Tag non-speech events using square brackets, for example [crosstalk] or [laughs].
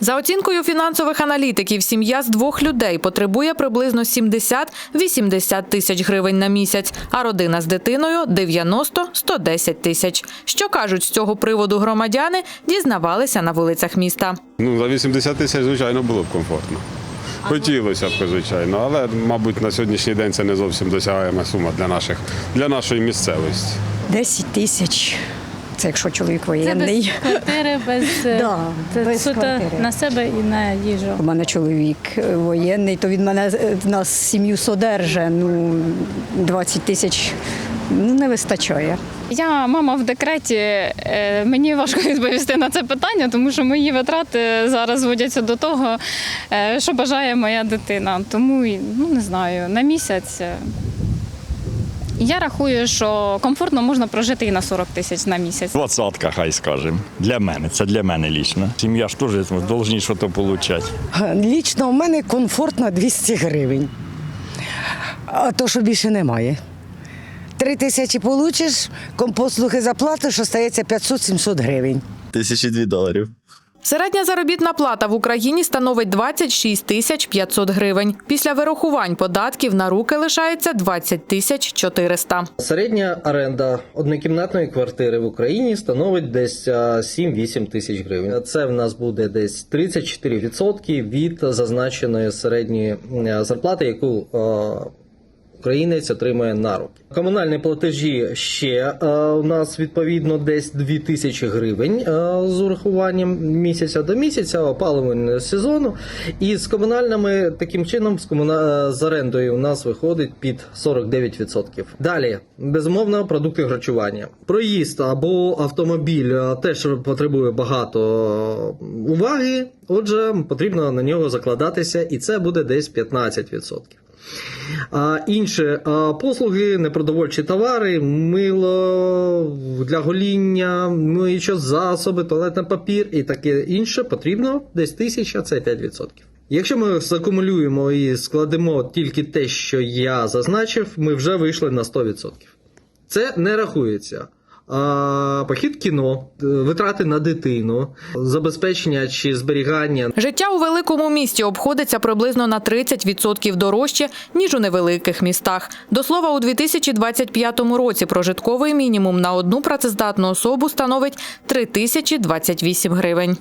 За оцінкою фінансових аналітиків, сім'я з двох людей потребує приблизно 70-80 тисяч гривень на місяць, а родина з дитиною 90-110 тисяч. Що кажуть з цього приводу громадяни, дізнавалися на вулицях міста. Ну, за 80 тисяч, звичайно, було б комфортно. Хотілося б, звичайно, але, мабуть, на сьогоднішній день це не зовсім досягаема сума для, наших, для нашої місцевості. 10 тисяч. Це якщо чоловік Це без воєнний. квартири, без, [laughs] е, Да, це без суто квартири. на себе і на їжу. У мене чоловік е, воєнний, то він мене е, нас сім'ю содерже. Ну 20 тисяч ну, не вистачає. Я мама в декреті. е, Мені важко [laughs] відповісти на це питання, тому що мої витрати зараз зводяться до того, е, що бажає моя дитина. Тому ну не знаю, на місяць. Я рахую, що комфортно можна прожити і на 40 тисяч на місяць. Двадцятка, хай скажемо. Для мене, це для мене лічно. Сім'я ж теж повинні щось отримати. Лічно у мене комфортно 200 гривень. А то, що більше немає. Три тисячі получиш, компослуги заплатиш, остається 500-700 гривень. Тисячі дві доларів. Середня заробітна плата в Україні становить 26 тисяч 500 гривень. Після вирахувань податків на руки лишається 20 тисяч 400. Середня оренда однокімнатної квартири в Україні становить десь а, 7-8 тисяч гривень. Це в нас буде десь 34% від зазначеної середньої зарплати, яку українець отримує на руки. Комунальні платежі ще е, у нас відповідно десь 2 тисячі гривень е, з урахуванням місяця до місяця опалювального сезону. І з комунальними таким чином з, комуна... е, з орендою у нас виходить під 49%. Далі, безумовно, продукти харчування. Проїзд або автомобіль е, теж потребує багато е, уваги. Отже, потрібно на нього закладатися, і це буде десь 15%. А інші а, послуги, непродовольчі товари, мило для гоління, миючі засоби, туалетний папір і таке інше потрібно десь тисяча, це 5%. Якщо ми закумулюємо і складемо тільки те, що я зазначив, ми вже вийшли на 100%. Це не рахується. Похід кіно, е, витрати на дитину, забезпечення чи зберігання Життя у великому місті обходиться приблизно на 30% дорожче, ніж у невеликих містах. До слова, у 2025 році прожитковий мінімум на одну працездатну особу становить 3028 гривень.